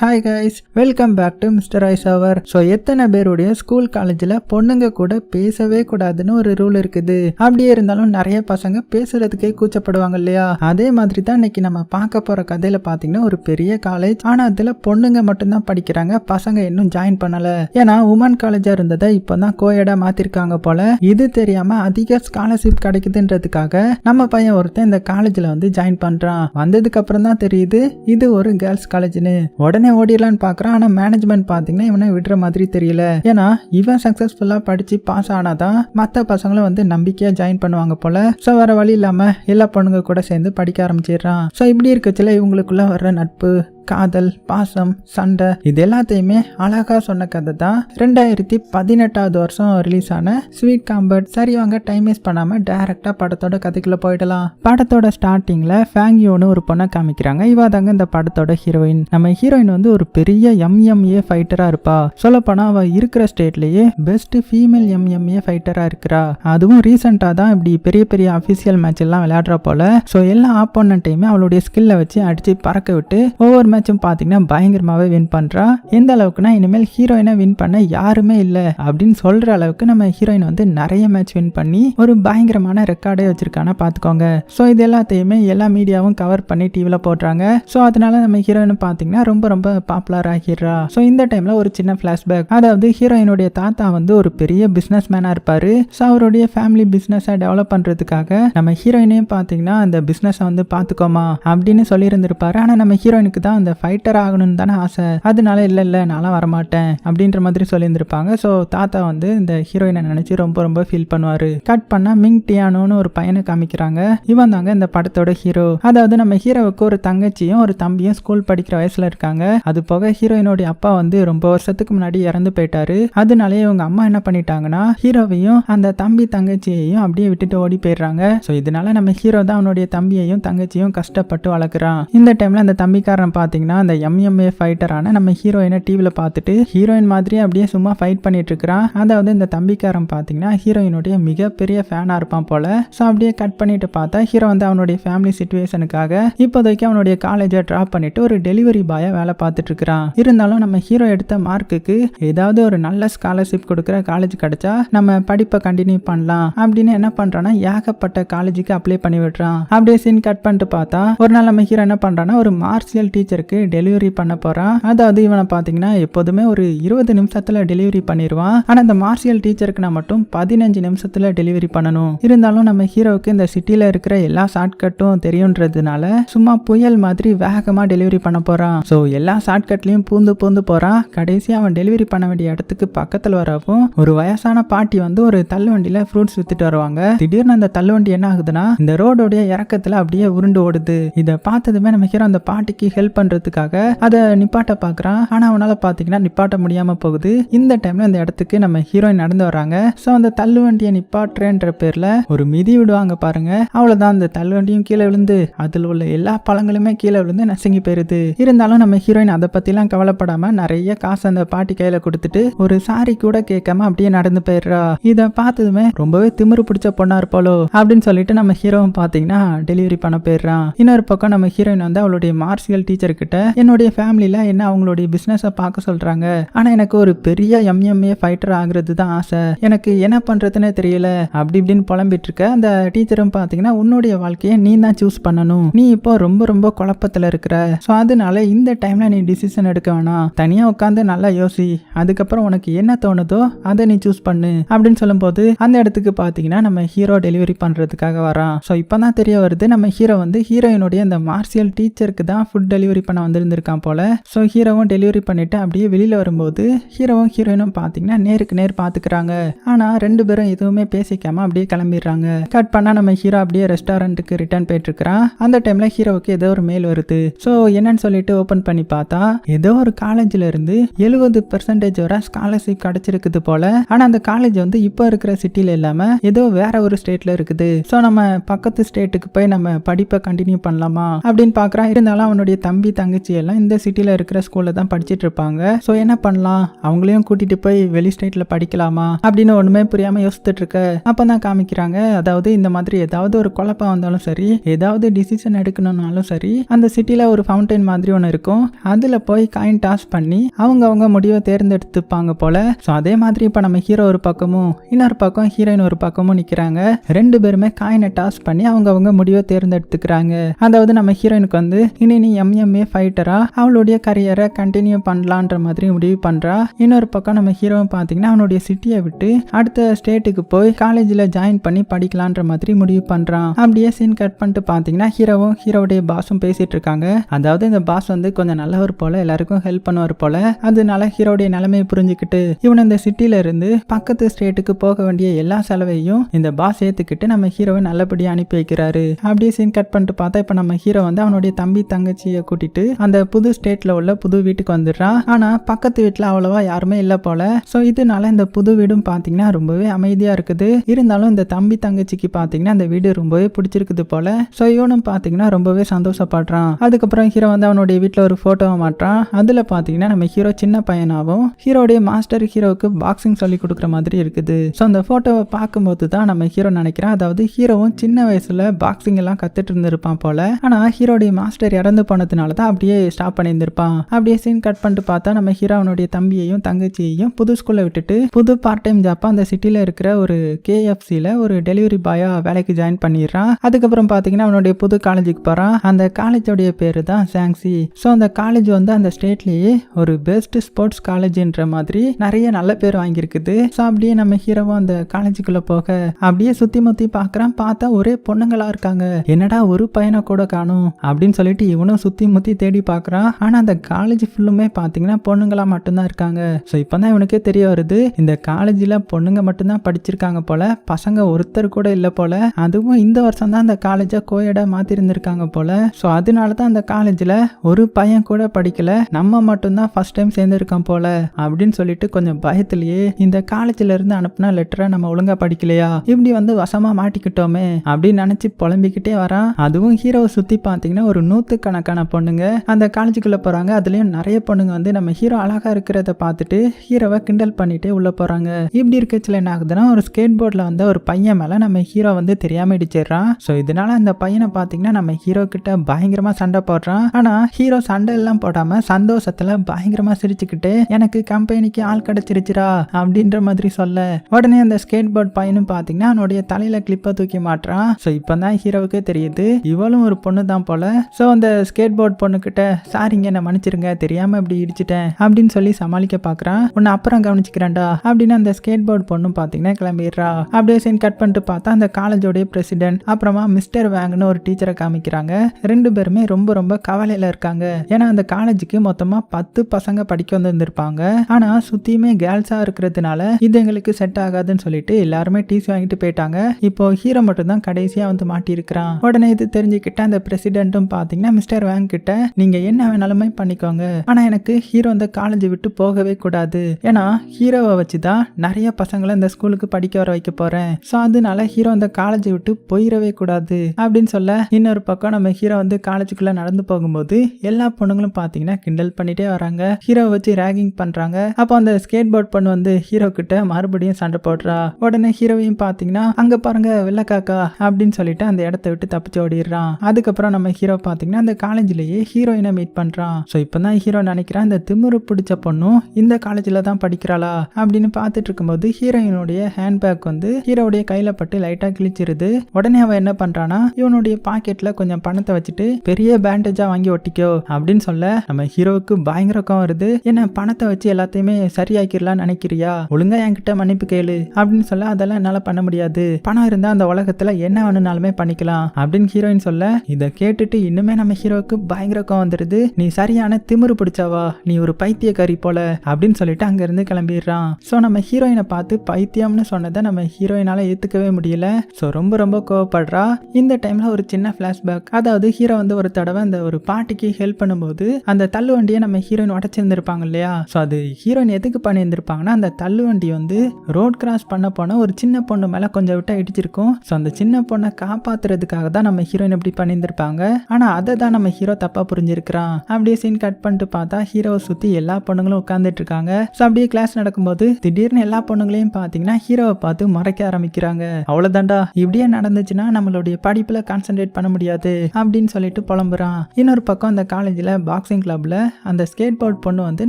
Hi guys welcome back to mister ice our so எத்தனை பேருடைய school காலேஜில் பொண்ணுங்க கூட பேசவே கூடாதுன்னு ஒரு ரூல் இருக்குது. அப்படியே இருந்தாலும் நிறைய பசங்க பேசுறதுக்கே கூச்சப்படுவாங்க இல்லையா? அதே மாதிரி தான் இன்னைக்கு நம்ம பார்க்க போகிற கதையில் பார்த்தீங்கன்னா ஒரு பெரிய காலேஜ் ஆனால் அதில் பொண்ணுங்க மட்டும்தான் படிக்கிறாங்க பசங்க இன்னும் ஜாயின் பண்ணலை. ஏன்னா உமன் காலேஜாக இருந்ததை இப்போ தான் கோயடா மாற்றிருக்காங்க போல. இது தெரியாமல் அதிக ஸ்காலர்ஷிப் கிடைக்குதுன்றதுக்காக நம்ம பையன் ஒருத்தன் இந்த காலேஜில் வந்து ஜாயின் பண்ணுறான் வந்ததுக்கு அப்புறம் தான் தெரியுது இது ஒரு கேர்ள்ஸ் காலேஜ்னு உடனே ஓடிடலான்னு பார்க்குறான் ஆனால் மேனேஜ்மெண்ட் பார்த்தீங்கன்னா இவனை விடுற மாதிரி தெரியல. ஏன்னா இவன் சக்ஸஸ்ஃபுல்லாக படித்து பாஸ் ஆனாதான் மற்ற பசங்களும் வந்து நம்பிக்கையாக ஜாயின் பண்ணுவாங்க போல. ஸோ வேறு வழி இல்லாமல் எல்லா பொண்ணுங்க கூட சேர்ந்து படிக்க ஆரம்பிச்சிடுறான். ஸோ இப்படி இருக்கச்சில இவங்களுக்குள்ள வர்ற நட்பு காதல் பாசம் சண்டை இது எல்லாத்தையுமே அழகா சொன்ன கதை தான். ரெண்டாயிரத்தி பதினெட்டாவது வருஷம் ரிலீஸ் ஆன ஸ்வீட் காம்பர்ட் சரி வாங்க டைம் வேஸ்ட் பண்ணாம டைரக்டா படத்தோட கதைக்குள்ள போயிடலாம். படத்தோட ஸ்டார்டிங்ல ஃபேங்யோன்னு ஒரு பொண்ணை காமிக்கிறாங்க. இவா தாங்க இந்த படத்தோட ஹீரோயின் நம்ம ஹீரோயின் வந்து ஒரு பெரிய எம்எம்ஏ ஃபைட்டரா இருப்பா. சொல்ல போனா அவ இருக்கிற ஸ்டேட்லயே பெஸ்ட் ஃபீமேல் எம்எம்ஏ ஃபைட்டரா இருக்கிறா. அதுவும் ரீசெண்டா தான் இப்படி பெரிய பெரிய அபிஷியல் மேட்ச் எல்லாம் விளையாடுறா போல. ஸோ எல்லா ஆப்போனண்ட்டையுமே அவளுடைய ஸ்கில்லை வச்சு அடிச்சு பறக்க விட்டு ஒவ்வொரு மேட்சும் பார்த்தீங்கன்னா பயங்கரமாகவே வின் பண்ணுறா எந்த அளவுக்குனா இனிமேல் ஹீரோயினை வின் பண்ண யாருமே இல்லை அப்படின்னு சொல்கிற அளவுக்கு நம்ம ஹீரோயின் வந்து நிறைய மேட்ச் வின் பண்ணி ஒரு பயங்கரமான ரெக்கார்டே வச்சிருக்கானா பார்த்துக்கோங்க ஸோ இது எல்லாத்தையுமே எல்லா மீடியாவும் கவர் பண்ணி டிவியில் போடுறாங்க. ஸோ அதனால நம்ம ஹீரோயின் பார்த்தீங்கன்னா ரொம்ப ரொம்ப பாப்புலர் ஆகிடுறா. ஸோ இந்த டைமில் ஒரு சின்ன ஃப்ளாஷ்பேக் அதாவது ஹீரோயினுடைய தாத்தா வந்து ஒரு பெரிய பிஸ்னஸ் மேனாக இருப்பார். ஸோ அவருடைய ஃபேமிலி பிஸ்னஸை டெவலப் பண்ணுறதுக்காக நம்ம ஹீரோயினையும் பார்த்தீங்கன்னா அந்த பிஸ்னஸை வந்து பார்த்துக்கோமா அப்படின்னு சொல்லியிருந்திருப்பாரு. ஆனால் நம்ம ஹீரோயினுக்கு தான் அந்த ஃபைட்டர் ஆகணும்னு தானே ஆசை. அதனால இல்லை இல்லை நான்லாம் வரமாட்டேன் அப்படின்ற மாதிரி சொல்லியிருந்திருப்பாங்க. ஸோ தாத்தா வந்து இந்த ஹீரோயினை நினச்சி ரொம்ப ரொம்ப ஃபீல் பண்ணுவார். கட் பண்ணால் மிங் டியானோன்னு ஒரு பையனை காமிக்கிறாங்க. இவன் தாங்க இந்த படத்தோட ஹீரோ அதாவது நம்ம ஹீரோவுக்கு ஒரு தங்கச்சியும் ஒரு தம்பியும் ஸ்கூல் படிக்கிற வயசில் இருக்காங்க. அது போக ஹீரோயினோடைய அப்பா வந்து ரொம்ப வருஷத்துக்கு முன்னாடி இறந்து போயிட்டாரு. அதனாலே இவங்க அம்மா என்ன பண்ணிட்டாங்கன்னா ஹீரோவையும் அந்த தம்பி தங்கச்சியையும் அப்படியே விட்டுட்டு ஓடி போயிடுறாங்க. ஸோ இதனால நம்ம ஹீரோ தான் அவனுடைய தம்பியையும் தங்கச்சியும் கஷ்டப்பட்டு வளர்க்குறான். இந்த டைம்ல அந்த தம்பிக்காரன் பார்த்து பார்த்தீங்கன்னா அந்த எம்எம்ஏ ஃபைட்டரான நம்ம ஹீரோயினை டிவியில் பார்த்துட்டு ஹீரோயின் மாதிரியே அப்படியே சும்மா ஃபைட் பண்ணிட்டு இருக்கிறான். அதாவது இந்த தம்பிக்காரன் பார்த்தீங்கன்னா ஹீரோயினுடைய மிகப்பெரிய ஃபேனாக இருப்பான் போல. ஸோ அப்படியே கட் பண்ணிட்டு பார்த்தா ஹீரோ வந்து அவனுடைய ஃபேமிலி சுச்சுவேஷனுக்காக இப்போதைக்கு அவனுடைய காலேஜை ட்ராப் பண்ணிட்டு ஒரு டெலிவரி பாயை வேலை பார்த்துட்டு இருக்கிறான். இருந்தாலும் நம்ம ஹீரோ எடுத்த மார்க்குக்கு ஏதாவது ஒரு நல்ல ஸ்காலர்ஷிப் கொடுக்குற காலேஜ் கிடைச்சா நம்ம படிப்பை கண்டினியூ பண்ணலாம். அப்படின்னு என்ன பண்றான்னா ஏகப்பட்ட காலேஜுக்கு அப்ளை பண்ணி விடுறான். அப்படியே சீன் கட் பண்ணிட்டு பார்த்தா ஒரு நாள் நம்ம ஹீரோ என்ன பண்றான்னா ஒரு மார்ஷியல் பேருக்கு டெலிவரி பண்ண போறான். அதாவது இவனை பார்த்தீங்கன்னா எப்போதுமே ஒரு இருபது நிமிஷத்துல டெலிவரி பண்ணிடுவான் ஆனா இந்த மார்ஷியல் டீச்சருக்கு நான் மட்டும் பதினஞ்சு நிமிஷத்துல டெலிவரி பண்ணணும். இருந்தாலும் நம்ம ஹீரோவுக்கு இந்த சிட்டில இருக்கிற எல்லா ஷார்ட்கட்டும் தெரியுன்றதுனால சும்மா புயல் மாதிரி வேகமா டெலிவரி பண்ண போறான். ஸோ எல்லா ஷார்ட்கட்லயும் பூந்து பூந்து போறான். கடைசி அவன் டெலிவரி பண்ண வேண்டிய இடத்துக்கு பக்கத்துல வரவும் ஒரு வயசான பாட்டி வந்து ஒரு தள்ளுவண்டியில ஃப்ரூட்ஸ் வித்துட்டு வருவாங்க. திடீர்னு அந்த தள்ளுவண்டி என்ன ஆகுதுன்னா இந்த ரோடோடைய இறக்கத்துல அப்படியே உருண்டு ஓடுது. இதை பார்த்ததுமே நம்ம ஹீரோ அந்த பாட்டிக்கு ஹெல்ப் பண்றதுக்காக அதை நிப்பாட்ட பாக்குறான். ஆனா அவனால பாத்தீங்கன்னா நிப்பாட்ட முடியாம போகுது. இந்த டைம்ல இந்த இடத்துக்கு நம்ம ஹீரோயின் நடந்து வராங்க ஸோ அந்த தள்ளுவண்டியை நிப்பாட்டுறேன்ற பேர்ல ஒரு மிதி விடுவாங்க பாருங்க. அவ்வளவுதான் அந்த தள்ளுவண்டியும் கீழே விழுந்து அதுல உள்ள எல்லா பழங்களுமே கீழே விழுந்து நசுங்கி போயிருது. இருந்தாலும் நம்ம ஹீரோயின் அதை பத்திலாம் கவலைப்படாம நிறைய காசு அந்த பாட்டி கையில கொடுத்துட்டு ஒரு சாரி கூட கேட்காம அப்படியே நடந்து போயிடுறா. இதை பார்த்ததுமே ரொம்பவே திமிரு பிடிச்ச பொண்ணா இருப்பாளோ அப்படின்னு சொல்லிட்டு நம்ம ஹீரோவும் பாத்தீங்கன்னா டெலிவரி பண்ண போயிடுறான். இன்னொரு பக்கம் நம்ம ஹீரோயின் வந்து அவளுடைய மார்ஷியல் டீச்சர் கிட்ட என்னுடைய ஃபேமிலியில என்ன அவங்களுடைய பிஸ்னஸை பார்க்க சொல்றாங்க? ஆனா எனக்கு ஒரு பெரிய எம்எம்ஏ ஃபைட்டர் ஆகுறது தான் ஆசை. எனக்கு என்ன பண்றதுன்னே தெரியல. அப்படி இப்படின்னு புலம்பிட்டு இருக்க அந்த டீச்சரும் பார்த்தீங்கன்னா உன்னுடைய வாழ்க்கையை நீ தான் சூஸ் பண்ணணும். நீ இப்போ ரொம்ப ரொம்ப குழப்பத்துல இருக்கிற. ஸோ அதனால இந்த டைம்ல நீ டிசிஷன் எடுக்க வேணாம். தனியாக உட்காந்து நல்லா யோசி. அதுக்கப்புறம் உனக்கு என்ன தோணுதோ அதை நீ சூஸ் பண்ணு. அப்படின்னு சொல்லும்போது அந்த இடத்துக்கு பார்த்தீங்கன்னா நம்ம ஹீரோ டெலிவரி பண்ணுறதுக்காக வரான். ஸோ இப்போ தான் தெரிய வருது நம்ம ஹீரோ வந்து ஹீரோயினுடைய அந்த மார்ஷியல் டீச்சருக்கு தான் ஃபுட் டெலிவரி பண்ண வந்திருந்திருக்கான் போல. ஸோ ஹீரோவும் டெலிவரி பண்ணிட்டு அப்படியே வெளியில வரும்போது ஹீரோவும் ஹீரோயினும் பாத்தீங்கன்னா நேருக்கு நேர் பாத்துக்கிறாங்க. ஆனா ரெண்டு பேரும் எதுவுமே பேசிக்காம அப்படியே கிளம்பிடுறாங்க. கட் பண்ணா நம்ம ஹீரோ அப்படியே ரெஸ்டாரண்ட்டுக்கு ரிட்டர்ன் போயிட்டு இருக்கிறான் அந்த டைம்ல ஹீரோவுக்கு ஏதோ ஒரு மெயில் வருது. ஸோ என்னன்னு சொல்லிட்டு ஓபன் பண்ணி பார்த்தா ஏதோ ஒரு காலேஜ்ல இருந்து எழுபது பெர்சன்டேஜ் வர ஸ்காலர்ஷிப் கிடைச்சிருக்குது போல. ஆனா அந்த காலேஜ் வந்து இப்போ இருக்கிற சிட்டில இல்லாம ஏதோ வேற ஒரு ஸ்டேட்ல இருக்குது. ஸோ நம்ம பக்கத்து ஸ்டேட்டுக்கு போய் நம்ம படிப்பை கண்டினியூ பண்ணலாமா அப்படின்னு பாக்குறான். இருந்தாலும் அவனுடைய தம்பி தங்கச்சி எல்லாம் இந்த சிட்டியில் இருக்கிற ஸ்கூலில் தான் படிச்சிட்டு இருப்பாங்க ஸோ என்ன பண்ணலாம்? அவங்களையும் கூட்டிட்டு போய் வெளி ஸ்டேட்டில் படிக்கலாமா? அப்படின்னு ஒன்றுமே புரியாமல் யோசிச்சுட்டு இருக்க அப்போ தான் காமிக்கிறாங்க. அதாவது இந்த மாதிரி ஏதாவது ஒரு குழப்பம் வந்தாலும் சரி ஏதாவது டிசிஷன் எடுக்கணும்னாலும் சரி அந்த சிட்டியில் ஒரு ஃபவுண்டைன் மாதிரி ஒன்று இருக்கும். அதில் போய் காயின் டாஸ் பண்ணி அவங்க அவங்க முடிவை தேர்ந்தெடுத்துப்பாங்க போல. ஸோ அதே மாதிரி இப்போ நம்ம ஹீரோ ஒரு பக்கமும் இன்னொரு பக்கம் ஹீரோயின் ஒரு பக்கமும் நிற்கிறாங்க ரெண்டு பேருமே காயினை டாஸ் பண்ணி அவங்க அவங்க முடிவை தேர்ந்தெடுத்துக்கிறாங்க. அதாவது நம்ம ஹீரோயினுக்கு வந்து இனி நீ எம்எம்ஏ ஃபைட்டரா அவளுடைய கரியரை கண்டினியூ பண்ணலான்ற மாதிரி முடிவு பண்றா. இன்னொரு பக்கம் நம்ம ஹீரோவை பார்த்தீங்கன்னா அவனுடைய சிட்டியை விட்டு அடுத்த ஸ்டேட்டுக்கு போய் காலேஜில் ஜாயின் பண்ணி படிக்கலான்ற மாதிரி முடிவு பண்றான் அப்படியே சீன் கட் பண்ணிட்டு பார்த்தீங்கன்னா ஹீரோவும் ஹீரோவுடைய பாஸும் பேசிட்டு இருக்காங்க. அதாவது இந்த பாஸ் வந்து கொஞ்சம் நல்லவர் போல எல்லாருக்கும் ஹெல்ப் பண்ணுவார் போல. அதனால ஹீரோடைய நிலைமையை புரிஞ்சுக்கிட்டு இவன் இந்த சிட்டில இருந்து பக்கத்து ஸ்டேட்டுக்கு போக வேண்டிய எல்லா செலவையும் இந்த பாஸ் ஏத்துக்கிட்டு நம்ம ஹீரோவை நல்லபடியா அனுப்பி வைக்கிறாரு. அப்படியே சீன் கட் பண்ணிட்டு பார்த்தா இப்போ நம்ம ஹீரோ வந்து அவனுடைய தம்பி தங்கச்சியை கூட்டிட்டு அந்த புது ஸ்டேட்ல உள்ள புது வீட்டுக்கு வந்துடுறான் ஆனா பக்கத்து வீட்டுல அவ்வளவா யாருமே இல்லை போல. ஸோ இதனால இந்த புது வீடும் பார்த்தீங்கன்னா ரொம்பவே அமைதியா இருக்குது. இருந்தாலும் இந்த தம்பி தங்கச்சிக்கு பார்த்தீங்கன்னா அந்த வீடு ரொம்பவே பிடிச்சிருக்குது போல. ஸோ இவனும் பார்த்தீங்கன்னா ரொம்பவே சந்தோஷப்படுறான். அதுக்கப்புறம் ஹீரோ வந்து அவனுடைய வீட்டில் ஒரு ஃபோட்டோவை மாட்டுறான். அதில் பார்த்தீங்கன்னா நம்ம ஹீரோ சின்ன பையனாகவும் ஹீரோடைய மாஸ்டர் ஹீரோவுக்கு பாக்ஸிங் சொல்லி கொடுக்குற மாதிரி இருக்குது. ஸோ அந்த ஃபோட்டோவை பார்க்கும்போது தான் நம்ம ஹீரோ நினைக்கிறேன். அதாவது ஹீரோவும் சின்ன வயசுல பாக்ஸிங் எல்லாம் கத்துட்டு இருந்திருப்பான் போல. ஆனால் ஹீரோடைய மாஸ்டர் இறந்து போனதுனால பார்த்தா அப்படியே ஸ்டாப் பண்ணியிருந்திருப்பான். அப்படியே சீன் கட் பண்ணிட்டு பார்த்தா நம்ம ஹீரோ அவனுடைய தம்பியையும் தங்கச்சியையும் புது ஸ்கூலில் விட்டுட்டு புது பார்ட் டைம் ஜாப்பா அந்த சிட்டியில் இருக்கிற ஒரு கேஎஃப்சியில் ஒரு டெலிவரி பாயா வேலைக்கு ஜாயின் பண்ணிடுறான். அதுக்கப்புறம் பார்த்தீங்கன்னா அவனுடைய புது காலேஜுக்கு போகிறான் அந்த காலேஜோடைய பேர் தான் சாங்ஸி ஸோ அந்த காலேஜ் வந்து அந்த ஸ்டேட்லேயே ஒரு பெஸ்ட் ஸ்போர்ட்ஸ் காலேஜ்ன்ற மாதிரி நிறைய நல்ல பேர் வாங்கியிருக்குது. ஸோ அப்படியே நம்ம ஹீரோவும் அந்த காலேஜுக்குள்ளே போக அப்படியே சுற்றி முற்றி பார்க்குறான். பார்த்தா ஒரே பொண்ணுங்களா இருக்காங்க. என்னடா ஒரு பையனை கூட காணும் அப்படின்னு சொல்லிட்டு இவனும் சுற்றி முற்றி தேடி பார்க்குறான் ஆனால் அந்த காலேஜ் ஃபுல்லுமே பார்த்தீங்கன்னா பொண்ணுங்களா மட்டும்தான் இருக்காங்க. ஸோ இப்போ தான் இவனுக்கே தெரிய வருது. இந்த காலேஜில் பொண்ணுங்க மட்டும்தான் படிச்சிருக்காங்க போல பசங்க ஒருத்தர் கூட இல்லை போல. அதுவும் இந்த வருஷம் தான் அந்த காலேஜை கோயடா மாற்றிருந்துருக்காங்க போல. ஸோ அதனால தான் அந்த காலேஜில் ஒரு பையன் கூட படிக்கல. நம்ம மட்டும்தான் ஃபர்ஸ்ட் டைம் சேர்ந்துருக்கோம் போல அப்படின்னு சொல்லிட்டு கொஞ்சம் பயத்திலேயே இந்த காலேஜில் இருந்து அனுப்புன லெட்டரை நம்ம ஒழுங்கா படிக்கலையா? இப்படி வந்து வசமாக மாட்டிக்கிட்டோமே அப்படின்னு நினச்சி புலம்பிக்கிட்டே வரான். அதுவும் ஹீரோவை சுற்றி பார்த்தீங்கன்னா ஒரு நூற்றுக்கணக்கான பொண்ணுங்க. அந்த காலேஜுக்குள்ள போறாங்க. அதுலயும் நிறைய பொண்ணுங்க வந்து நம்ம ஹீரோ அழகா இருக்கிறத பார்த்துட்டு ஹீரோவை கிண்டல் பண்ணிட்டே உள்ளே போறாங்க. இப்படி இருக்கச்சில் என்ன ஆகுதுன்னா ஒரு ஸ்கேட் போர்டில் வந்து ஒரு பையன் மேல நம்ம ஹீரோ வந்து தெரியாமல் இடிச்சிடுறான். ஸோ இதனால அந்த பையனை பார்த்தீங்கன்னா நம்ம ஹீரோ கிட்ட பயங்கரமா சண்டை போடுறான். ஆனா ஹீரோ சண்டை எல்லாம் போடாம சந்தோஷத்துல பயங்கரமா சிரிச்சுக்கிட்டு எனக்கு கம்பெனிக்கு ஆள் கிடச்சிருச்சுரா அப்படின்ற மாதிரி சொல்ல. உடனே அந்த ஸ்கேட் போர்ட் பையனும் பார்த்தீங்கன்னா அவனுடைய தலையில கிளிப்பை தூக்கி மாட்டுறான். ஸோ இப்போ தான் ஹீரோவுக்கே தெரியுது. இவளும் ஒரு பொண்ணு தான் போல. ஸோ அந்த ஸ்கேட் போர்ட் பொண்ணுக்கிட்ட சாரிங்க என்ன மன்னிச்சிருங்க தெரியாம இப்படி இடிச்சிட்டேன் அப்படின்னு சொல்லி சமாளிக்க பார்க்கறான் உன்னை அப்புறம் கவனிச்சுக்கிறேன்டா அப்படின்னு அந்த ஸ்கேட் போர்டு பொண்ணும் பார்த்தீங்கன்னா கிளம்பிடுறா. அப்படியே சீன் கட் பண்ணிட்டு பார்த்தா அந்த காலேஜோடைய பிரசிடென்ட் அப்புறமா மிஸ்டர் வேங்னு ஒரு டீச்சரை காமிக்கிறாங்க. ரெண்டு பேருமே ரொம்ப ரொம்ப கவலையில இருக்காங்க. ஏன்னா அந்த காலேஜுக்கு மொத்தமா பத்து பசங்க படிக்க வந்திருந்திருப்பாங்க. ஆனா சுத்தியுமே கேர்ள்ஸா இருக்கிறதுனால இது எங்களுக்கு செட் ஆகாதுன்னு சொல்லிட்டு எல்லாருமே டிசி வாங்கிட்டு போயிட்டாங்க. இப்போ ஹீரோ மட்டும் தான் கடைசியா வந்து மாட்டியிருக்கிறான். உடனே இது தெரிஞ்சுக்கிட்ட அந்த பிரசிடென்ட்டும் பாத்தீங்கன்னா மிஸ்டர் வேங் கிட்ட நீங்க என்ன வேணாலுமே பண்ணிக்கோங்க. ஆனா எனக்கு ஹீரோ இந்த காலேஜ் விட்டு போகவே கூடாது. ஏன்னா ஹீரோவை வச்சுதான் நிறைய பசங்களை இந்த ஸ்கூலுக்கு படிக்க வர வைக்க போறேன். ஸோ அதனால ஹீரோ இந்த காலேஜ் விட்டு போயிடவே கூடாது. அப்படின்னு சொல்ல இன்னொரு பக்கம் நம்ம ஹீரோ வந்து காலேஜுக்குள்ள நடந்து போகும்போது எல்லா பொண்ணுங்களும் பாத்தீங்கன்னா கிண்டல் பண்ணிட்டே வராங்க. ஹீரோவை வச்சு ரேகிங் பண்றாங்க. அப்போ அந்த ஸ்கேட் போர்ட் பொண்ணு வந்து ஹீரோ கிட்ட மறுபடியும் சண்டை போடுறா. உடனே ஹீரோவையும் பாத்தீங்கன்னா அங்க பாருங்க வெள்ளக்காக்கா அப்படின்னு சொல்லிட்டு அந்த இடத்த விட்டு தப்பிச்சு ஓடிடுறான். அதுக்கப்புறம் நம்ம ஹீரோ பாத்தீங்கன்னா அந்த காலேஜ்லயே ஹீரோயினை மீட் பண்றான். ஸோ இப்பதான் ஹீரோ நினைக்கிறான் இந்த திமிரு பிடிச்ச பொண்ணும் இந்த காலேஜில் தான் படிக்கிறாளா? அப்படின்னு பார்த்துட்டு இருக்கும்போது ஹீரோயினுடைய ஹேண்ட்பேக் வந்து ஹீரோவுடைய கையில் பட்டு லைட்டாக கிழிச்சிருது. உடனே அவன் என்ன பண்றானா இவனுடைய பாக்கெட்ல கொஞ்சம் பணத்தை வச்சுட்டு பெரிய பேண்டேஜா வாங்கி ஒட்டிக்கோ அப்படின்னு சொல்ல நம்ம ஹீரோவுக்கு பயங்கரக்கம் வருது. என்ன பணத்தை வச்சு எல்லாத்தையுமே சரியாக்கிடலாம்னு நினைக்கிறியா? ஒழுங்கா என்கிட்ட மன்னிப்பு கேளு அப்படின்னு சொல்ல அதெல்லாம் என்னால பண்ண முடியாது. பணம் இருந்தா அந்த உலகத்துல என்ன வேணும்னாலுமே பண்ணிக்கலாம் அப்படின்னு ஹீரோயின் சொல்ல இதை கேட்டுட்டு இன்னுமே நம்ம ஹீரோவுக்கு பயங்கர கோவம் வந்துடுது நீ சரியான திமிரு பிடிச்சவா? நீ ஒரு பைத்தியக்காரி போல அப்படின்னு சொல்லிட்டு அங்க இருந்து கிளம்பிடுறான். ஸோ நம்ம ஹீரோயினை பார்த்து பைத்தியம்னு சொன்னதை நம்ம ஹீரோயினால ஏற்றுக்கவே முடியல. ஸோ ரொம்ப ரொம்ப கோவப்படுறா. இந்த டைமில் ஒரு சின்ன ஃப்ளாஷ்பேக் அதாவது ஹீரோ வந்து ஒரு தடவை அந்த ஒரு பாட்டிக்கு ஹெல்ப் பண்ணும்போது அந்த தள்ளு வண்டியை நம்ம ஹீரோயின் உடச்சிருந்துருப்பாங்க இல்லையா? ஸோ அது ஹீரோயின் எதுக்கு பண்ணியிருந்திருப்பாங்கன்னா அந்த தள்ளு வண்டி வந்து ரோட் கிராஸ் பண்ண போன ஒரு சின்ன பொண்ணு மேலே கொஞ்சம் விட்டா இடிச்சிருக்கும். ஸோ அந்த சின்ன பொண்ணை காப்பாத்துறதுக்காக தான் நம்ம ஹீரோயின் இப்படி பண்ணியிருந்திருப்பாங்க. ஆனால் அதை தான் நம்ம ஹீரோ தப்பாக புரிஞ்சிருக்கிறான். அப்படியே சீன் கட் பண்ணிட்டு பார்த்தா ஹீரோவை சுத்தி எல்லா பொண்ணுங்களும் உட்காந்துட்டு இருக்காங்க ஸோ அப்படியே கிளாஸ் நடக்கும்போது திடீர்னு எல்லா பொண்ணுங்களையும் பார்த்தீங்கன்னா ஹீரோவை பார்த்து மறைக்க ஆரம்பிக்கிறாங்க. அவ்வளோதான்டா இப்படியே நடந்துச்சுன்னா நம்மளுடைய படிப்பில் கான்சென்ட்ரேட் பண்ண முடியாது அப்படின்னு சொல்லிட்டு புலம்புறான். இன்னொரு பக்கம் அந்த காலேஜில் பாக்ஸிங் கிளப்ல அந்த ஸ்கேட் போர்ட் பொண்ணு வந்து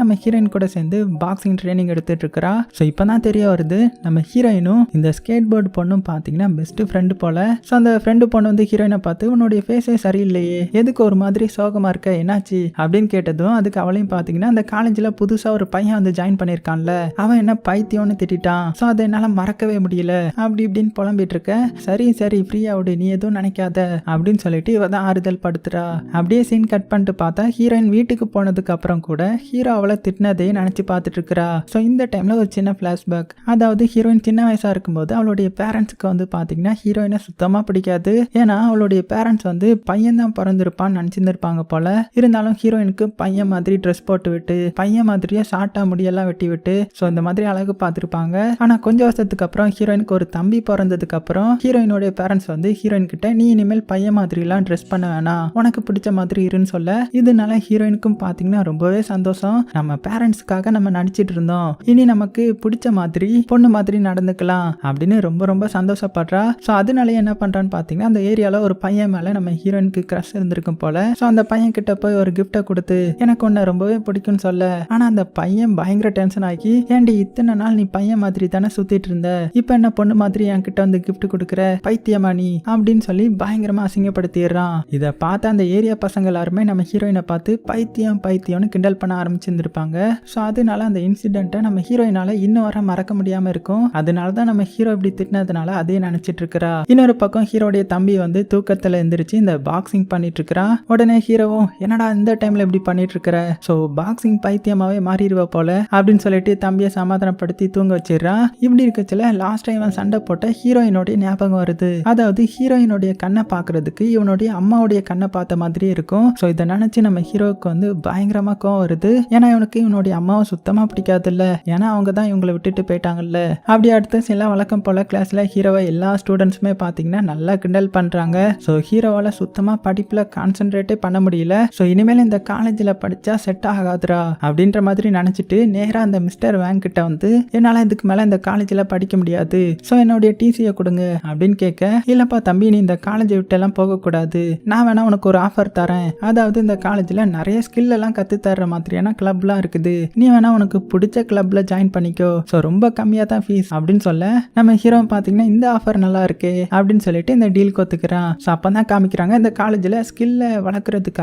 நம்ம ஹீரோயின் கூட சேர்ந்து பாக்ஸிங் ட்ரைனிங் எடுத்துட்டு இருக்கிறா ஸோ இப்போ தான் தெரிய வருது நம்ம ஹீரோயினும் இந்த ஸ்கேட் போர்டு பொண்ணும் பார்த்தீங்கன்னா பெஸ்ட் ஃப்ரெண்டு போல. ஸோ அந்த ஃப்ரெண்டு பொண்ணு வந்து ஹீரோயினை பார்த்து உன்னுடைய ஃபேஸே சரியில்லையே எதுக்கு ஒரு மாதிரி சோகமா இருக்க என்னாச்சு? அப்படின்னு கேட்டதும் அதுக்கு அவளையும் பார்த்தீங்கன்னா அந்த காலேஜில் புதுசாக ஒரு பையன் வந்து ஜாயின் பண்ணியிருக்கான்ல அவன் என்ன பைத்தியம்னு திட்டான் ஸோ அதை என்னால் மறக்கவே முடியல. அப்படி இப்படின்னு புலம்பிட்டு இருக்க சரி சரி ஃப்ரீயா விடு நீ எதுவும் நினைக்காத அப்படின்னு சொல்லிட்டு இவ தான் ஆறுதல் படுத்துறா. அப்படியே சீன் கட் பண்ணிட்டு பார்த்தா ஹீரோயின் வீட்டுக்கு போனதுக்கு அப்புறம் கூட ஹீரோ அவளை திட்டினதையே நினைச்சு பார்த்துட்டு இருக்கிறா. ஸோ இந்த டைம்ல ஒரு சின்ன பிளாஷ்பேக் அதாவது ஹீரோயின் சின்ன வயசா இருக்கும்போது அவளுடைய பேரண்ட்ஸுக்கு வந்து பார்த்தீங்கன்னா ஹீரோயினை சுத்தமாக பிடிக்காது. ஏன்னா அவளுடைய பேரண்ட்ஸ் வந்து பையன் தான் பிறந்திருப்பான்னு நினச்சிருந்துருப்பாங்க போல. இருந்தாலும் ஹீரோயினுக்கு பையன் மாதிரி ட்ரெஸ் போட்டு விட்டு பையன் மாதிரியே ஷார்ட்டாக முடியெல்லாம் வெட்டி விட்டு ஸோ இந்த மாதிரி அழகு பார்த்துருப்பாங்க. ஆனால் கொஞ்சம் வருஷத்துக்கு அப்புறம் ஹீரோயினுக்கு ஒரு தம்பி பிறந்ததுக்கு அப்புறம் ஹீரோயினுடைய பேரண்ட்ஸ் வந்து ஹீரோயின் கிட்ட நீ இனிமேல் பையன் மாதிரிலாம் ட்ரெஸ் பண்ண வேணாம். உனக்கு பிடிச்ச மாதிரி இருன்னு சொல்ல. இதனால ஹீரோயினுக்கும் பார்த்தீங்கன்னா ரொம்பவே சந்தோஷம். நம்ம பேரண்ட்ஸ்க்காக நம்ம நடிச்சிட்டு இருந்தோம். இனி நமக்கு பிடிச்ச மாதிரி பொண்ணு மாதிரி நடந்துக்கலாம் அப்படின்னு ரொம்ப ரொம்ப சந்தோஷப்படுறா. ஸோ அதனால என்ன பண்ணுறான்னு பார்த்தீங்கன்னா அந்த ஏரியாவில் ஒரு பையன் மேலே நம்ம ஹீரோயினுக்கு க்ரஷ் இருந்திருக்கும் போல. ஸோ அந்த பையன் கிட்ட போய் ஒரு கிஃப்ட்டை கொடுத்து எனக்கு உன்னை ரொம்பவே பிடிக்கும்னு சொல்ல. ஆனா அந்த பையன் பயங்கர டென்ஷன் ஆகி ஏன்டி இத்தனை நாள் நீ பையன் மாதிரி தானே சுத்திட்டு இருந்த? இப்ப என்ன பொண்ணு மாதிரி என்கிட்ட வந்து கிஃப்ட் கொடுக்குற? பைத்தியமா நீ? அப்படின்னு சொல்லி பயங்கரமா அசிங்கப்படுத்திடுறான். இதை பார்த்து அந்த ஏரியா பசங்க எல்லாருமே நம்ம ஹீரோயினை பார்த்து பைத்தியம் பைத்தியம்னு கிண்டல் பண்ண ஆரம்பிச்சிருந்திருப்பாங்க. ஸோ அதனால அந்த இன்சிடென்ட்டை நம்ம ஹீரோயினால இன்னும் வர மறக்க முடியாம இருக்கும். அதனால தான் நம்ம ஹீரோ இப்படி திட்டினதுனால அதே நினைச்சிட்டு இருக்கிறா. இன்னொரு பக்கம் ஹீரோடைய தம்பி வந்து தூக்கத்துல எந்திரிச்சு இந்த பாக்ஸிங் பண்ணிட்டு இருக்கிறான். உடனே ஹீரோ கேட்கவும் என்னடா இந்த டைம்ல இப்படி பண்ணிட்டு இருக்கிற ஸோ பாக்ஸிங் பைத்தியமாவே மாறிடுவ போல அப்படின்னு சொல்லிட்டு தம்பியை சமாதானப்படுத்தி தூங்க வச்சிடறான் இப்படி இருக்கச்சுல லாஸ்ட் டைம் சண்டை போட்ட ஹீரோயினுடைய ஞாபகம் வருது. அதாவது ஹீரோயினுடைய கண்ணை பார்க்கறதுக்கு இவனுடைய அம்மாவுடைய கண்ணை பார்த்த மாதிரி இருக்கும். ஸோ இதை நினைச்சு நம்ம ஹீரோவுக்கு வந்து பயங்கரமா கோவம் வருது. ஏன்னா இவனுக்கு இவனுடைய அம்மாவை சுத்தமா பிடிக்காதுல்ல. ஏன்னா அவங்க தான் இவங்களை விட்டுட்டு போயிட்டாங்கல்ல. அப்படி அடுத்து சில வழக்கம் போல கிளாஸ்ல ஹீரோவை எல்லா ஸ்டூடெண்ட்ஸுமே பார்த்தீங்கன்னா நல்லா கிண்டல் பண்றாங்க. ஸோ ஹீரோவால சுத்தமா படிப்புல கான்சென்ட்ரேட்டே பண்ண முடியும் முடியல ஸோ இனிமேல் இந்த காலேஜில் படித்தா செட் ஆகாதுடா அப்படின்ற மாதிரி நினச்சிட்டு நேராக அந்த மிஸ்டர் வேங் கிட்ட வந்து என்னால் இதுக்கு மேலே இந்த காலேஜில் படிக்க முடியாது. ஸோ என்னுடைய டிசியை கொடுங்க அப்படின்னு கேட்க இல்லைப்பா தம்பி நீ இந்த காலேஜை விட்டெல்லாம் போகக்கூடாது. நான் வேணா உனக்கு ஒரு ஆஃபர் தரேன். அதாவது இந்த காலேஜில் நிறைய ஸ்கில் எல்லாம் கற்று தர்ற மாதிரியான கிளப்லாம் இருக்குது. நீ வேணா உனக்கு பிடிச்ச கிளப்ல ஜாயின் பண்ணிக்கோ. ஸோ ரொம்ப கம்மியாக தான் ஃபீஸ் அப்படின்னு சொல்ல நம்ம ஹீரோ பார்த்தீங்கன்னா இந்த ஆஃபர் நல்லா இருக்கு அப்படின்னு சொல்லிட்டு இந்த டீல் கொத்துக்கிறான். ஸோ அப்போ தான் காமிக்கிறாங்க இந்த காலேஜில் ஸ்கில்லை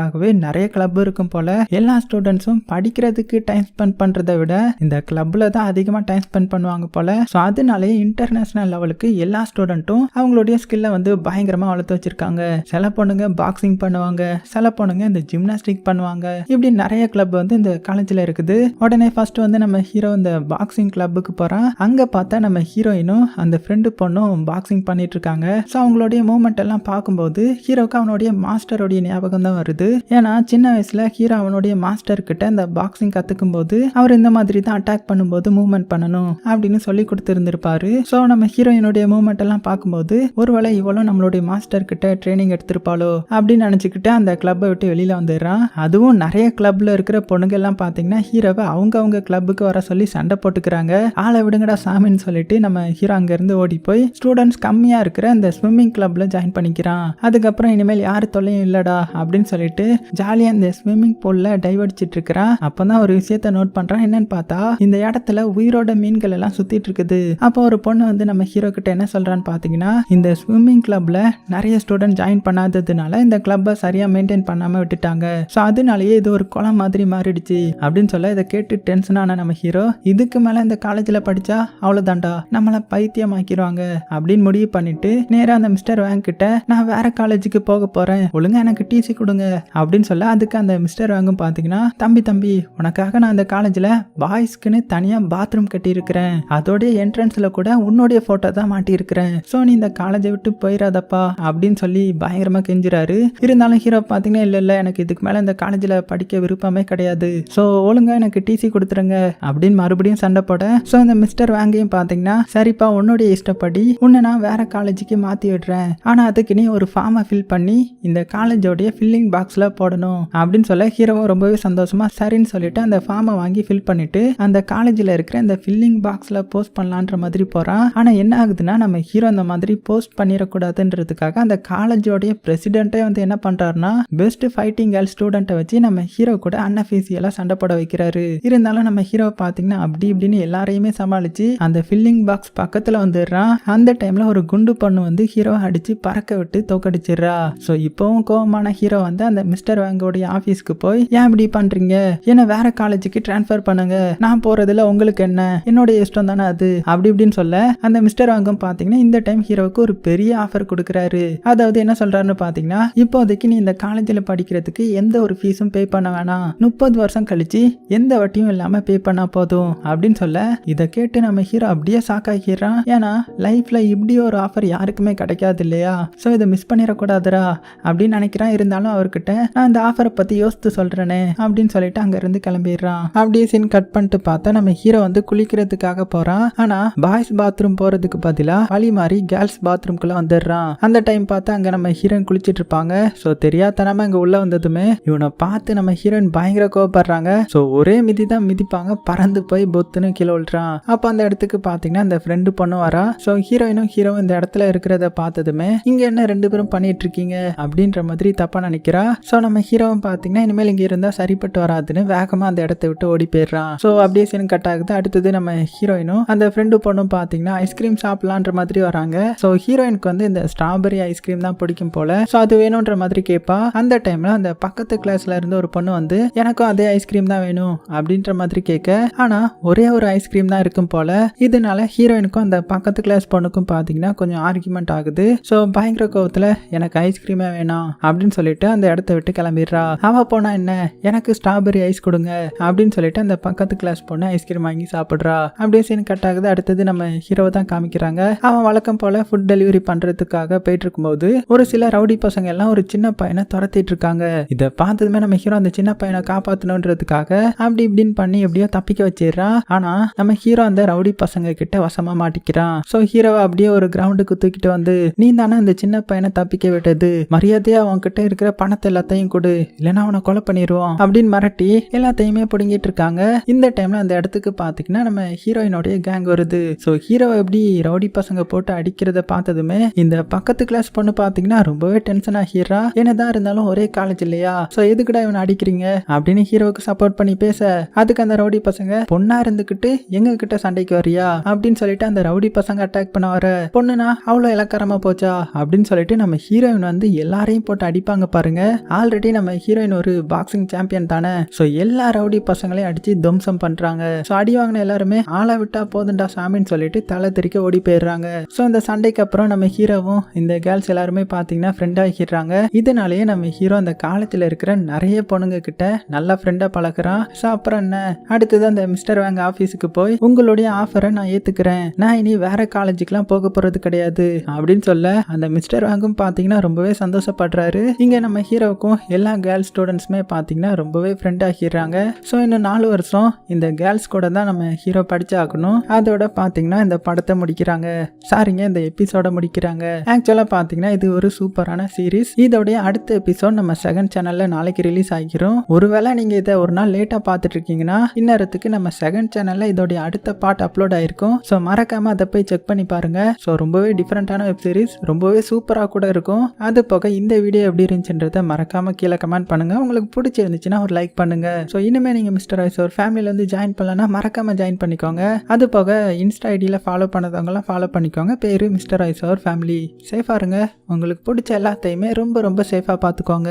வளர்க்குறதுக்காகவே நிறைய கிளப் இருக்கும் போல எல்லா ஸ்டூடெண்ட்ஸும் படிக்கிறதுக்கு டைம் ஸ்பெண்ட் பண்ணுறதை விட இந்த கிளப்பில் தான் அதிகமாக டைம் ஸ்பெண்ட் பண்ணுவாங்க போல. ஸோ அதனாலேயே இன்டர்நேஷ்னல் லெவலுக்கு எல்லா ஸ்டூடெண்ட்டும் அவங்களுடைய ஸ்கில்லை வந்து பயங்கரமாக வளர்த்து வச்சிருக்காங்க. சில பொண்ணுங்க பாக்ஸிங் பண்ணுவாங்க சில பொண்ணுங்க இந்த ஜிம்னாஸ்டிக் பண்ணுவாங்க. இப்படி நிறைய கிளப் வந்து இந்த காலேஜில் இருக்குது. உடனே ஃபர்ஸ்ட் வந்து நம்ம ஹீரோ இந்த பாக்ஸிங் கிளப்புக்கு போகிறான் அங்கே பார்த்தா நம்ம ஹீரோயினும் அந்த ஃப்ரெண்டு பொண்ணும் பாக்ஸிங் பண்ணிட்டு இருக்காங்க. ஸோ அவங்களுடைய மூமெண்ட் எல்லாம் பார்க்கும்போது ஹீரோக்கு அவனுடைய மாஸ்டருடைய ஞாபகம் தான் வருது. ஏன்னா சின்ன வயசுல ஹீரோ அவனுடைய மாஸ்டர் கிட்ட இந்த பாக்ஸிங் கத்துக்கும் போது அவர் இந்த மாதிரி தான் அட்டாக் பண்ணும்போது மூவ்மெண்ட் பண்ணணும் அப்படின்னு சொல்லி கொடுத்துருந்துருப்பாரு. ஸோ நம்ம ஹீரோயினுடைய மூவ்மெண்ட் எல்லாம் பார்க்கும்போது ஒருவேளை இவ்வளோ நம்மளுடைய மாஸ்டர் கிட்ட ட்ரைனிங் எடுத்திருப்பாளோ அப்படின்னு நினச்சிக்கிட்டு அந்த கிளப்பை விட்டு வெளியில வந்துடுறான் அதுவும் நிறைய கிளப்ல இருக்கிற பொண்ணுங்க எல்லாம் பார்த்தீங்கன்னா ஹீரோவை அவங்க அவங்க கிளப்புக்கு வர சொல்லி சண்டை போட்டுக்கிறாங்க. ஆளை விடுங்கடா சாமின்னு சொல்லிட்டு நம்ம ஹீரோ அங்கேருந்து ஓடி போய் ஸ்டூடெண்ட்ஸ் கம்மியாக இருக்கிற அந்த ஸ்விம்மிங் கிளப்ல ஜாயின் பண்ணிக்கிறான். அதுக்கப்புறம் இனிமேல் யார் தொல்லையும் இல்லடா அப்படின்னு சொல்லிட்டு ஜாலியாக இந்த ஸ்விம்மிங் பூல்ல டைவ் அடிச்சிட்டு இருக்கிறான் அப்பதான் ஒரு விஷயத்த நோட் பண்றான். என்னன்னு பார்த்தா இந்த இடத்துல உயிரோட மீன்கள் எல்லாம் சுத்திட்டு இருக்குது. அப்போ ஒரு பொண்ணு வந்து நம்ம ஹீரோ கிட்ட என்ன சொல்றான்னு பாத்தீங்கன்னா இந்த ஸ்விம்மிங் கிளப்ல நிறைய ஸ்டூடெண்ட் ஜாயின் பண்ணாததுனால இந்த கிளப்பை சரியா மெயின்டைன் பண்ணாம விட்டுட்டாங்க. ஸோ அதனாலயே இது ஒரு குளம் மாதிரி மாறிடுச்சு அப்படின்னு சொல்ல இதை கேட்டு டென்ஷன் ஆன நம்ம ஹீரோ இதுக்கு மேல இந்த காலேஜ்ல படிச்சா அவ்வளவுதான்டா. நம்மளை பைத்தியம் ஆக்கிடுவாங்க அப்படின்னு முடிவு பண்ணிட்டு நேரா அந்த மிஸ்டர் வேங் கிட்ட நான் வேற காலேஜுக்கு போக போறேன். ஒழுங்கா எனக்கு டிசி கொடுங்க. அப்படின்னு சொல்ல அதுக்கு அந்த மிஸ்டர் வாங்கும் பார்த்தீங்கன்னா தம்பி தம்பி உனக்காக நான் அந்த காலேஜில் பாய்ஸ்க்குன்னு தனியாக பாத்ரூம் கட்டியிருக்கிறேன். அதோடைய என்ட்ரன்ஸில் கூட உன்னுடைய ஃபோட்டோ தான் மாட்டியிருக்கிறேன். ஸோ நீ இந்த காலேஜை விட்டு போயிடாதப்பா அப்படின்னு சொல்லி பயங்கரமாக கெஞ்சுறாரு. இருந்தாலும் ஹீரோ பார்த்தீங்கன்னா இல்லை இல்லை எனக்கு இதுக்கு மேலே இந்த காலேஜில் படிக்க விருப்பமே கிடையாது. ஸோ ஒழுங்காக எனக்கு டிசி கொடுத்துருங்க அப்படின்னு மறுபடியும் சண்டை போட. ஸோ அந்த மிஸ்டர் வாங்கையும் பார்த்தீங்கன்னா சரிப்பா உன்னுடைய இஷ்டப்படி உன்னை நான் வேற காலேஜுக்கு மாற்றி விடுறேன். ஆனால் அதுக்கு நீ ஒரு ஃபார்மை ஃபில் பண்ணி இந்த காலேஜோடைய ஃபில்லிங் பாக்ஸ் பாக்ஸ்ல போடணும் அப்படின்னு சொல்ல ஹீரோவும் ரொம்பவே சந்தோஷமா சரின்னு சொல்லிட்டு அந்த ஃபார்மை வாங்கி ஃபில் பண்ணிட்டு அந்த காலேஜில் இருக்கிற அந்த ஃபில்லிங் பாக்ஸில் போஸ்ட் பண்ணலான்ற மாதிரி போகிறான் ஆனால் என்ன ஆகுதுன்னா நம்ம ஹீரோ அந்த மாதிரி போஸ்ட் பண்ணிடக்கூடாதுன்றதுக்காக அந்த காலேஜோடைய பிரசிடென்ட்டே வந்து என்ன பண்ணுறாருன்னா பெஸ்ட் ஃபைட்டிங் கேர்ள் ஸ்டூடெண்ட்டை வச்சு நம்ம ஹீரோ கூட அன்அஃபீசியலா சண்டை போட வைக்கிறாரு. இருந்தாலும் நம்ம ஹீரோ பார்த்தீங்கன்னா அப்படி இப்படின்னு எல்லாரையுமே சமாளித்து அந்த ஃபில்லிங் பாக்ஸ் பக்கத்தில் வந்துடுறான். அந்த டைமில் ஒரு குண்டு பொண்ணு வந்து ஹீரோ அடித்து பறக்க விட்டு தோக்கடிச்சிடுறா. ஸோ இப்போவும் கோபமான ஹீரோ வந்து அந்த மிஸ்டர் வேங்கோடைய ஆஃபீஸ்க்கு போய் ஏன் இப்படி பண்றீங்க? என்ன வேற காலேஜுக்கு ட்ரான்ஸ்ஃபர் பண்ணுங்க. நான் போறதுல உங்களுக்கு என்ன? என்னோட இஷ்டம் தானே அது? அப்படி இப்படின்னு சொல்ல அந்த மிஸ்டர் வாங்கும் பாத்தீங்கன்னா இந்த டைம் ஹீரோவுக்கு ஒரு பெரிய ஆஃபர் கொடுக்குறாரு. அதாவது என்ன சொல்றாருன்னு பாத்தீங்கன்னா இப்போதைக்கு நீ இந்த காலேஜில் படிக்கிறதுக்கு எந்த ஒரு ஃபீஸும் பே பண்ண வேணாம். முப்பது வருஷம் கழிச்சு எந்த வட்டியும் இல்லாம பே பண்ணா போதும். அப்படின்னு சொல்ல இதை கேட்டு நம்ம ஹீரோ அப்படியே சாக்காகிறான் ஏன்னா லைஃப்ல இப்படி ஒரு ஆஃபர் யாருக்குமே கிடைக்காது இல்லையா? ஸோ இதை மிஸ் பண்ணிடக்கூடாதுரா அப்படின்னு நினைக்கிறான். இருந்தாலும் அவர்கிட்ட நான் இந்த ஆஃபரை பத்தி யோசித்து சொல்றேனே அப்படின்னு சொல்லிட்டு அங்க இருந்து கிளம்பிடுறான். அப்படியே சீன் கட் பண்ணிட்டு பார்த்தா நம்ம ஹீரோ வந்து குளிக்கிறதுக்காக போறான். ஆனா பாய்ஸ் பாத்ரூம் போறதுக்கு பதிலா வழி மாறி கேர்ள்ஸ் பாத்ரூம்குள்ள வந்துடுறான். அந்த டைம் பார்த்தா அங்க நம்ம ஹீரோயின் குளிச்சிட்டு இருப்பாங்க. ஸோ தெரியாதனமா இங்க உள்ள வந்ததுமே இவனை பார்த்து நம்ம ஹீரோயின் பயங்கர கோவப்படுறாங்க. ஸோ ஒரே மிதி தான் மிதிப்பாங்க. பறந்து போய் பொத்துன்னு கீழே விழுறான். அப்போ அந்த இடத்துக்கு பார்த்தீங்கன்னா அந்த ஃப்ரெண்டு பொண்ணு வரா. ஸோ ஹீரோயினும் ஹீரோவும் இந்த இடத்துல இருக்கிறத பார்த்ததுமே இங்க என்ன ரெண்டு பேரும் பண்ணிட்டு இருக்கீங்க? அப்படின்ற மாதிரி தப்பா நினைக்கிறா. ஸோ நம்ம ஹீரோவும் பார்த்தீங்கன்னா இனிமேல் இங்கே இருந்தால் சரிப்பட்டு வராதுன்னு வேகமாக அந்த இடத்த விட்டு ஓடி போயிடுறான். ஸோ அப்படியே சீன் கட் ஆகுது. அடுத்தது நம்ம ஹீரோயினும் அந்த ஃப்ரெண்டு பொண்ணும் பார்த்தீங்கன்னா ஐஸ்கிரீம் சாப்பிட்லான்ற மாதிரி வராங்க. ஸோ ஹீரோயினுக்கு வந்து இந்த ஸ்ட்ராபெரி ஐஸ்கிரீம் தான் பிடிக்கும் போல. ஸோ அது வேணுன்ற மாதிரி கேட்பா அந்த டைம்ல அந்த பக்கத்து கிளாஸ்ல இருந்து ஒரு பொண்ணு வந்து எனக்கும் அதே ஐஸ்கிரீம் தான் வேணும் அப்படின்ற மாதிரி கேட்க ஆனால் ஒரே ஒரு ஐஸ்கிரீம் தான் இருக்கும் போல. இதனால ஹீரோயினுக்கும் அந்த பக்கத்து கிளாஸ் பொண்ணுக்கும் பார்த்தீங்கன்னா கொஞ்சம் ஆர்குமெண்ட் ஆகுது. ஸோ பயங்கர கோவத்தில் எனக்கு ஐஸ்கிரீமே வேணாம் அப்படின்னு சொல்லிட்டு அந்த இடத்த விட்டு கிளம்பிடுறா. அவன் போனா என்ன? எனக்கு ஸ்ட்ராபெரி ஐஸ் கொடுங்க. அப்படின்னு சொல்லிட்டு அந்த பக்கத்து கிளாஸ் பொண்ணு ஐஸ்கிரீம் வாங்கி சாப்பிட்றா. அப்படியே சீன் கட் ஆகுது. அடுத்தது நம்ம ஹீரோ தான் காமிக்கிறாங்க. அவன் வழக்கம் போல ஃபுட் டெலிவரி பண்றதுக்காக போயிட்டு இருக்கும்போது ஒரு சில ரவுடி பசங்க எல்லாம் ஒரு சின்ன பையனை துரத்திட்டு இருக்காங்க. இதை பார்த்ததுமே நம்ம ஹீரோ அந்த சின்ன பையனை காப்பாற்றணுன்றதுக்காக அப்படி இப்படின்னு பண்ணி எப்படியோ தப்பிக்க வச்சிடுறான் ஆனா நம்ம ஹீரோ அந்த ரவுடி பசங்க கிட்ட வசமா மாட்டிக்கிறான். ஸோ ஹீரோவை அப்படியே ஒரு கிரவுண்டுக்கு தூக்கிட்டு வந்து நீ தானே அந்த சின்ன பையனை தப்பிக்க விட்டது. மரியாதையா அவன்கிட்ட இருக்கிற பணத்தை எல்லாத்தையும் கொடு. இல்லைன்னா அவனை கொலை பண்ணிடுவோம் அப்படின்னு மிரட்டி எல்லாத்தையுமே பிடுங்கிட்டு இருக்காங்க இந்த டைம்ல அந்த இடத்துக்கு பாத்தீங்கன்னா நம்ம ஹீரோயினோடைய கேங் வருது. ஸோ ஹீரோவை எப்படி ரவுடி பசங்க போட்டு அடிக்கிறத பார்த்ததுமே இந்த பக்கத்து கிளாஸ் பொண்ணு பாத்தீங்கன்னா ரொம்பவே டென்ஷன் ஆகிடுறா என்னதான் இருந்தாலும் ஒரே காலேஜ் இல்லையா? ஸோ எதுக்குடா இவனை அடிக்கிறீங்க? அப்படின்னு ஹீரோவுக்கு சப்போர்ட் பண்ணி பேச அதுக்கு அந்த ரவுடி பசங்க பொண்ணா இருந்துகிட்டு எங்க கிட்ட சண்டைக்கு வரியா அப்படின்னு சொல்லிட்டு அந்த ரவுடி பசங்க அட்டாக் பண்ண வர பொண்ணுனா அவ்வளோ இலக்காரமா போச்சா? அப்படின்னு சொல்லிட்டு நம்ம ஹீரோயின் வந்து எல்லாரையும் போட்டு அடிப்பாங்க பாருங்க. ஆல்ரெடி நம்ம ஹீரோயின் ஒரு பாக்ஸிங் சாம்பியன் தானே? ஸோ எல்லா ரவுடி பசங்களையும் அடிச்சு துவம்சம் பண்றாங்க. ஸோ அடி வாங்கின எல்லாருமே ஆளை விட்டா போதுண்டா சாமின்னு சொல்லிட்டு தலை தெறிக்க ஓடி போயிடுறாங்க. ஸோ இந்த சண்டைக்கு அப்புறம் நம்ம ஹீரோவும் இந்த கேர்ள்ஸ் எல்லாருமே பார்த்தீங்கன்னா ஃப்ரெண்ட் ஆகிடுறாங்க. இதனாலேயே நம்ம ஹீரோ அந்த காலத்தில் இருக்கிற நிறைய பொண்ணுங்க கிட்ட நல்லா ஃப்ரெண்டாக பழகுறான். ஸோ அப்புறம் என்ன? அடுத்தது அந்த மிஸ்டர் வேங்க ஆஃபீஸுக்கு போய் உங்களுடைய ஆஃபரை நான் ஏற்றுக்கிறேன் நான் இனி வேற காலேஜுக்குலாம் போக போகிறது கிடையாது. அப்படின்னு சொல்ல அந்த மிஸ்டர் வேங்கும் பார்த்தீங்கன்னா ரொம்பவே சந்தோஷப்படுறாரு. இங்கே நம்ம ஹீரோவுக்கும் எல்லா கேர்ள்ஸ் ஸ்டூடெண்ட்ஸுமே பார்த்தீங்கன்னா ரொம்பவே ஃப்ரெண்ட் ஆகிடுறாங்க. ஸோ இன்னும் நாலு வருஷம் இந்த கேர்ள்ஸ் கூட தான் நம்ம ஹீரோ படிச்சாகணும் அதோட பார்த்தீங்கன்னா இந்த படத்தை முடிக்கிறாங்க. சாரிங்க இந்த எபிசோட முடிக்கிறாங்க. ஆக்சுவலாக பார்த்தீங்கன்னா இது ஒரு சூப்பரான சீரீஸ் இதோடைய அடுத்த எபிசோட் நம்ம செகண்ட் சேனலில் நாளைக்கு ரிலீஸ் ஆகிரும். ஒருவேளை நீங்கள் இதை ஒரு நாள் லேட்டாக பார்த்துட்டு இருக்கீங்கன்னா இன்னரத்துக்கு நம்ம செகண்ட் சேனலில் இதோடைய அடுத்த பார்ட் அப்லோட் ஆயிருக்கும். ஸோ மறக்காம அதை போய் செக் பண்ணி பாருங்க. ஸோ ரொம்பவே டிஃப்ரெண்டான வெப் சீரிஸ் ரொம்பவே சூப்பராக கூட இருக்கும். அது போக இந்த வீடியோ எப்படி இருந்துச்சுன்றதை மறக்காமல் கீழே கமெண்ட் பண்ணுங்க. உங்களுக்கு பிடிச்சிருந்துச்சுன்னா ஒரு லைக் பண்ணுங்க. ஸோ இனிமே நீங்கள் மிஸ்டர் ஐஸ் ஒரு ஃபேமிலியில் வந்து ஜாயின் பண்ணலன்னா மறக்காமல் ஜாயின் பண்ணிக்கோங்க. அது போக இன்ஸ்டா ஐடியில் ஃபாலோ பண்ணதவங்கலாம் ஃபாலோ பண்ணிக்கோங்க. பேர் மிஸ்டர் ஐஸ் அவர் ஃபேமிலி சேஃபாக இருங்க. உங்களுக்கு பிடிச்ச எல்லாத்தையுமே ரொம்ப ரொம்ப சேஃபாக பார்த்துக்கோங்க